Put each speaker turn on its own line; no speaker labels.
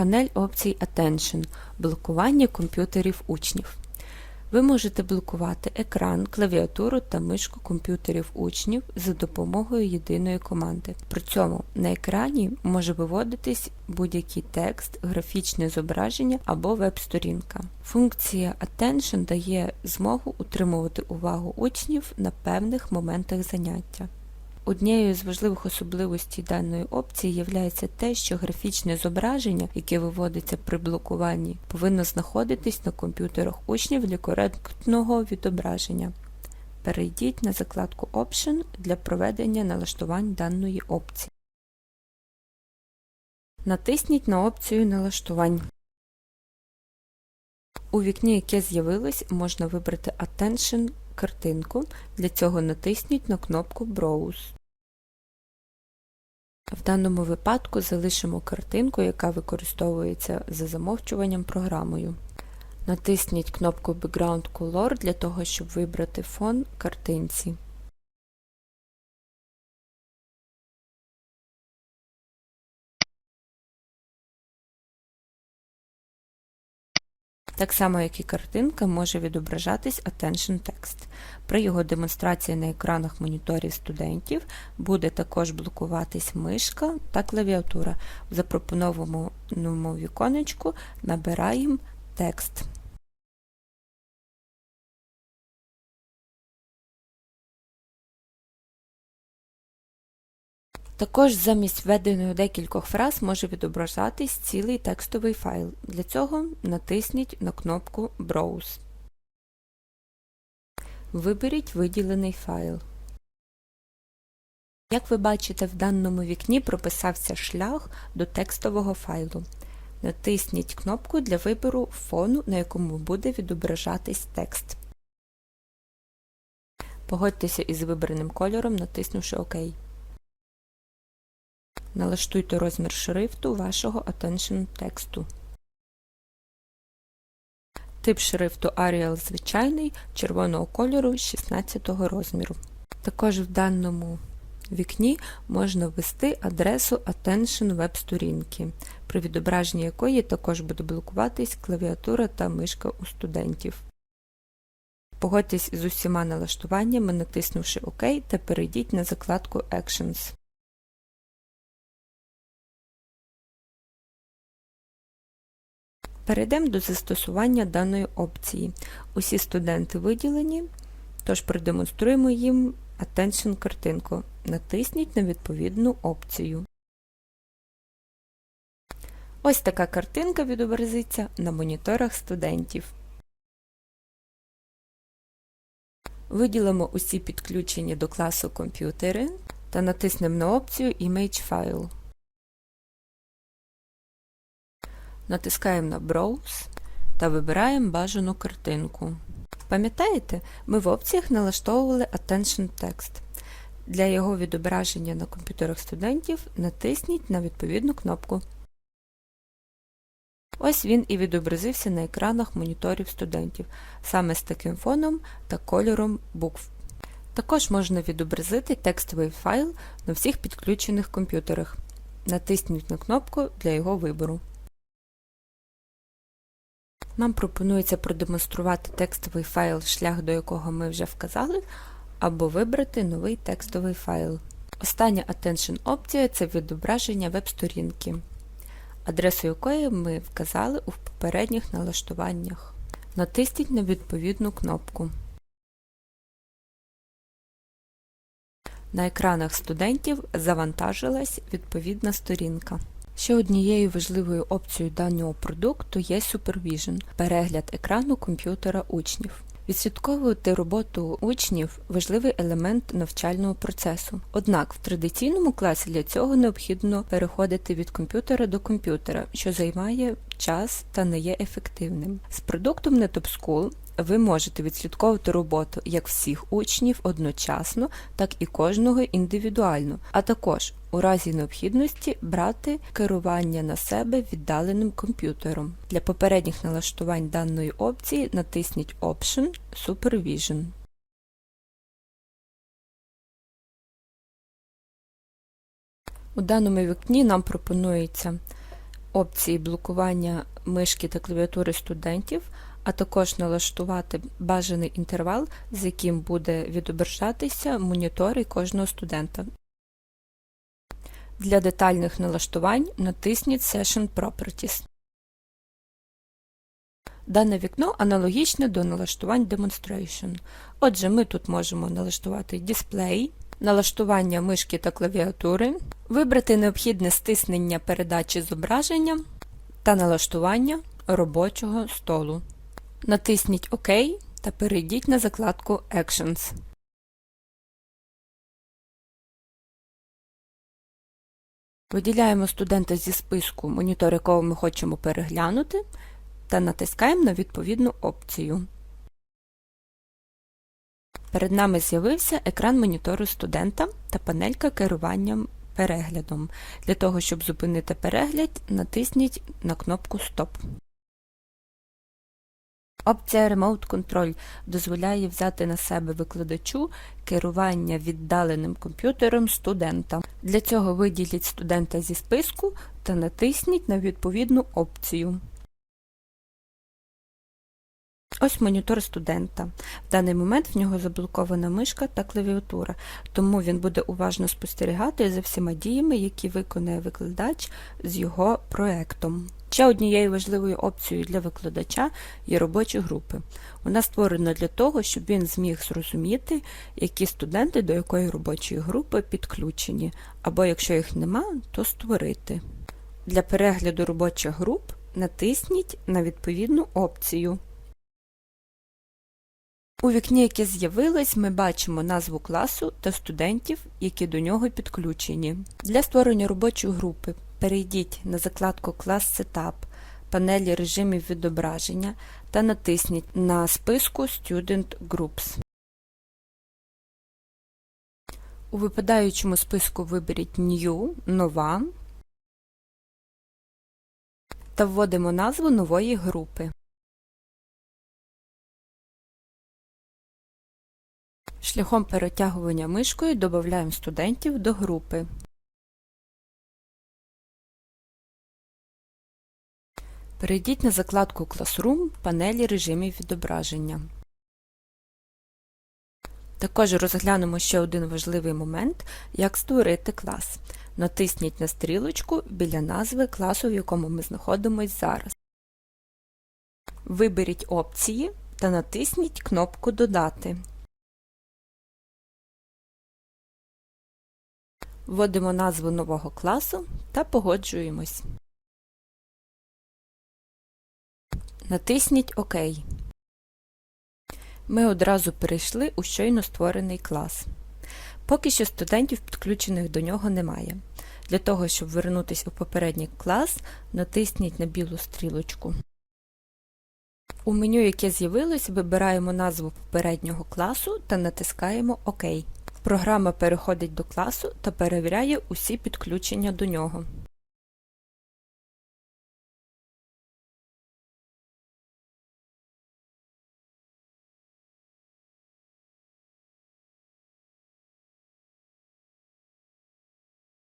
Панель опцій Attention блокування комп'ютерів учнів. Ви можете блокувати екран, клавіатуру та мишку комп'ютерів учнів за допомогою єдиної команди. При цьому на екрані може виводитись будь-який текст, графічне зображення або веб-сторінка. Функція Attention дає змогу утримувати увагу учнів на певних моментах заняття. Однією з важливих особливостей даної опції є те, що графічне зображення, яке виводиться при блокуванні, повинно знаходитись на комп'ютерах учнів для коректного відображення. Перейдіть на закладку Option для проведення налаштувань даної опції. Натисніть на опцію налаштувань. У вікні, яке з'явилось, можна вибрати Attention картинку. Для цього натисніть на кнопку Browse. В даному випадку залишимо картинку, яка використовується за замовчуванням програмою. Натисніть кнопку Background Color для того, щоб вибрати фон картинці. Так само, як і картинка, може відображатись Attention Text. При його демонстрації на екранах моніторів студентів буде також блокуватись мишка та клавіатура. В запропонованому віконечку набираємо текст. Також замість введеної декількох фраз може відображатись цілий текстовий файл. Для цього натисніть на кнопку Browse. Виберіть виділений файл. Як ви бачите, в даному вікні прописався шлях до текстового файлу. Натисніть кнопку для вибору фону, на якому буде відображатись текст. Погодьтеся із вибраним кольором, натиснувши ОК. Налаштуйте розмір шрифту вашого Attention тексту. Тип шрифту Arial звичайний червоного кольору 16 розміру. Також в даному вікні можна ввести адресу Attention веб-сторінки, при відображенні якої також буде блокуватись клавіатура та мишка у студентів. Погодьтесь з усіма налаштуваннями, натиснувши ОК та перейдіть на закладку Actions. Перейдемо до застосування даної опції. Усі студенти виділені, тож продемонструємо їм Attention картинку. Натисніть на відповідну опцію. Ось така картинка відобразиться на моніторах студентів. Виділимо усі підключені до класу комп'ютери та натиснемо на опцію Image File. Натискаємо на Browse та вибираємо бажану картинку. Пам'ятаєте, ми в опціях налаштовували Attention Text. Для його відображення на комп'ютерах студентів натисніть на відповідну кнопку. Ось він і відобразився на екранах моніторів студентів, саме з таким фоном та кольором букв. Також можна відобразити текстовий файл на всіх підключених комп'ютерах. Натисніть на кнопку для його вибору. Нам пропонується продемонструвати текстовий файл, шлях до якого ми вже вказали, або вибрати новий текстовий файл. Остання Attention опція це відображення веб-сторінки, адресу якої ми вказали у попередніх налаштуваннях. Натисніть на відповідну кнопку. На екранах студентів завантажилась відповідна сторінка. Ще однією важливою опцією даного продукту є Supervision – перегляд екрану комп'ютера учнів. Відслідковувати роботу учнів важливий елемент навчального процесу. Однак в традиційному класі для цього необхідно переходити від комп'ютера до комп'ютера, що займає час та не є ефективним. З продуктом NetOpSchool ви можете відслідковувати роботу як всіх учнів одночасно, так і кожного індивідуально, а також у разі необхідності брати керування на себе віддаленим комп'ютером. Для попередніх налаштувань даної опції натисніть Option Supervision. У даному вікні нам пропонується опції блокування мишки та клавіатури студентів, а також налаштувати бажаний інтервал, з яким буде відображатися монітори кожного студента. Для детальних налаштувань натисніть Session Properties. Дане вікно аналогічне до налаштувань Demonstration. Отже, ми тут можемо налаштувати дисплей, налаштування мишки та клавіатури, вибрати необхідне стиснення передачі зображення та налаштування робочого столу. Натисніть ОК та перейдіть на закладку Actions. Виділяємо студента зі списку, монітор якого ми хочемо переглянути, та натискаємо на відповідну опцію. Перед нами з'явився екран монітору студента та панелька керування переглядом. Для того, щоб зупинити перегляд, натисніть на кнопку Стоп. Опція Remote Control дозволяє взяти на себе викладачу керування віддаленим комп'ютером студента. Для цього виділіть студента зі списку та натисніть на відповідну опцію. Ось монітор студента. В даний момент в нього заблокована мишка та клавіатура, тому він буде уважно спостерігати за всіма діями, які виконує викладач з його проектом. Ще однією важливою опцією для викладача є робочі групи. Вона створена для того, щоб він зміг зрозуміти, які студенти до якої робочої групи підключені, або якщо їх нема, то створити. Для перегляду робочих груп натисніть на відповідну опцію. У вікні, яке з'явилось, ми бачимо назву класу та студентів, які до нього підключені. Для створення робочої групи перейдіть на закладку Class Setup, панелі режимів відображення та натисніть на списку Student Groups. У випадаючому списку виберіть New Нова та вводимо назву нової групи. Шляхом перетягування мишкою додаємо студентів до групи. Перейдіть на закладку Classroom панелі режимів відображення. Також розглянемо ще один важливий момент, як створити клас. Натисніть на стрілочку біля назви класу, в якому ми знаходимося зараз. Виберіть опції та натисніть кнопку Додати. Вводимо назву нового класу та погоджуємось. Натисніть ОК. Ми одразу перейшли у щойно створений клас. Поки що студентів, підключених до нього, немає. Для того, щоб вернутися у попередній клас, натисніть на білу стрілочку. У меню, яке з'явилось, вибираємо назву попереднього класу та натискаємо ОК. Програма переходить до класу та перевіряє усі підключення до нього.